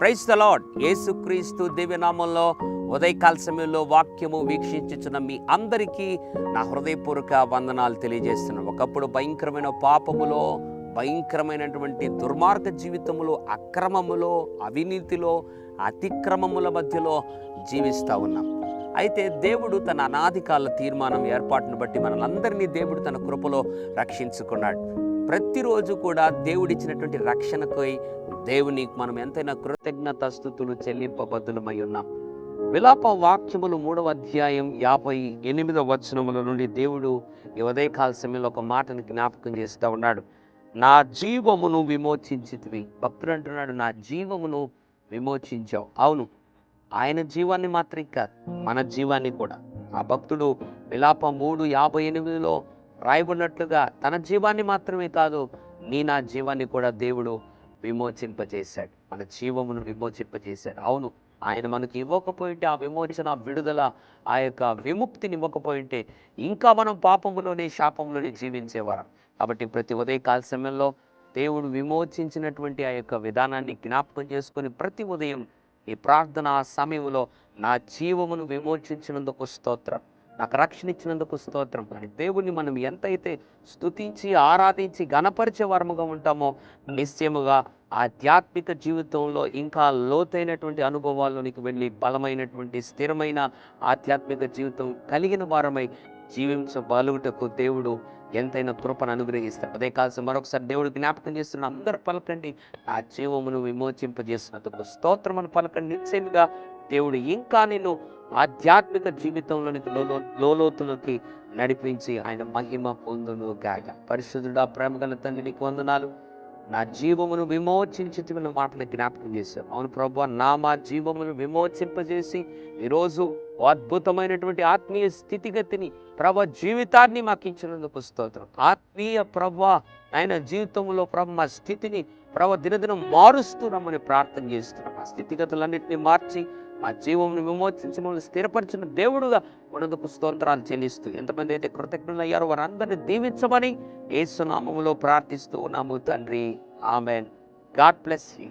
Praise the lord యేసుక్రీస్తు దివ్యనామంలో ఉదయకాల సమయంలో వాక్యము వీక్షించుచున్న మీ అందరికీ నా హృదయపూర్వక వందనాలు తెలియజేస్తున్నాను. ఒకప్పుడు భయంకరమైన పాపములో భయంకరమైనటువంటి దుర్మార్గ జీవితములో అక్రమములో అవినీతిలో అతిక్రమముల మధ్యలో జీవిస్తూ ఉన్నాం. అయితే దేవుడు తన అనాది కాల తీర్మానం ఏర్పాటును బట్టి మనలందరినీ దేవుడు తన కృపలో రక్షించుకున్నాడు. ప్రతిరోజు కూడా దేవుడిచ్చినటువంటి రక్షణకై దేవునికి మనం ఎంతైనా కృతజ్ఞత స్థుతులు చెల్లింపబద్దులమై ఉన్నాం. విలాప వాక్యములు మూడవ అధ్యాయం యాభై ఎనిమిదవ వచనముల నుండి దేవుడు ఈ ఉదయకాల సమయంలో ఒక మాటను జ్ఞాపకం చేస్తూ ఉన్నాడు. నా జీవమును విమోచించితివి. భక్తుడు అంటున్నాడు నా జీవమును విమోచించావు. అవును. ఆయన జీవాన్ని మాత్రం కాదు మన జీవాన్ని కూడా. ఆ భక్తుడు విలాప మూడు యాభై ఎనిమిదిలో రాయబడినట్లుగా తన జీవాన్ని మాత్రమే కాదు నీ నా జీవాన్ని కూడా దేవుడు విమోచింపజేశాడు. మన జీవమును విమోచింపజేశాడు. అవును ఆయన మనకి ఇవ్వకపోయింటే ఆ విమోచన విడుదల ఆ యొక్క విముక్తిని ఇవ్వకపోయింటే ఇంకా మనం పాపములోనే శాపంలోనే జీవించేవారం. కాబట్టి ప్రతి ఉదయకాల సమయంలో దేవుడు విమోచించినటువంటి ఆ యొక్క విధానాన్ని జ్ఞాపకం చేసుకొని ప్రతి ఉదయం ఈ ప్రార్థన సమయంలో నా జీవమును విమోచించినందుకు స్తోత్రం. నాకు రక్షణ ఇచ్చినందుకు స్తోత్రం. కానీ దేవుణ్ణి మనం ఎంతైతే స్తుతించి ఆరాధించి గణపరిచే వర్మగా ఉంటామో నిశ్చయముగా ఆధ్యాత్మిక జీవితంలో ఇంకా లోతైనటువంటి అనుభవాల్లోనికి వెళ్ళి బలమైనటువంటి స్థిరమైన ఆధ్యాత్మిక జీవితం కలిగిన వారమై జీవించబలుగుటకు దేవుడు ఎంతైనా కృపను అనుగ్రహిస్తాడు. అదే కాదు మరొకసారి దేవుడు జ్ఞాపకం చేస్తున్న అందరు పలకండి. ఆ జీవమును విమోచింపజేస్తున్నందుకు స్తోత్రమును పలకండి. నిశ్చయముగా దేవుడు ఇంకా నేను ఆధ్యాత్మిక జీవితంలోనికి లోలోతులకి నడిపించి ఆయన మహిమ పొందును గాక పరిశుద్ధుడా ప్రేమ గల తండ్రి నీకు వందనాలు. నా జీవమును విమోచించి మాటలు జ్ఞాపకం చేశారు. అవును ప్రభు నా మా జీవమును విమోచింపజేసి ఈరోజు అద్భుతమైనటువంటి ఆత్మీయ స్థితిగతిని ప్రభ జీవితాన్ని మాకు ఇచ్చినందుకు స్తోత్రం. ఆత్మీయ ప్రభ ఆయన జీవితంలో ప్రభ మా స్థితిని ప్రభ దినదినం మారుస్తూ రమ్మని ప్రార్థన చేస్తున్నాం. ఆ స్థితిగతులన్నింటినీ మార్చి మా జీవంను విమోచించి మమ్మల్ని స్థిరపరిచిన దేవుడుగా ఉన్నందుకు స్తోత్రాలు చెల్లిస్తూ ఎంతమంది అయితే కృతజ్ఞులు అయ్యారో వారందరినీ దీవించమని ఏసునామంలో ప్రార్థిస్తూ ఉన్నాము తండ్రి. ఆమెన్. God bless you.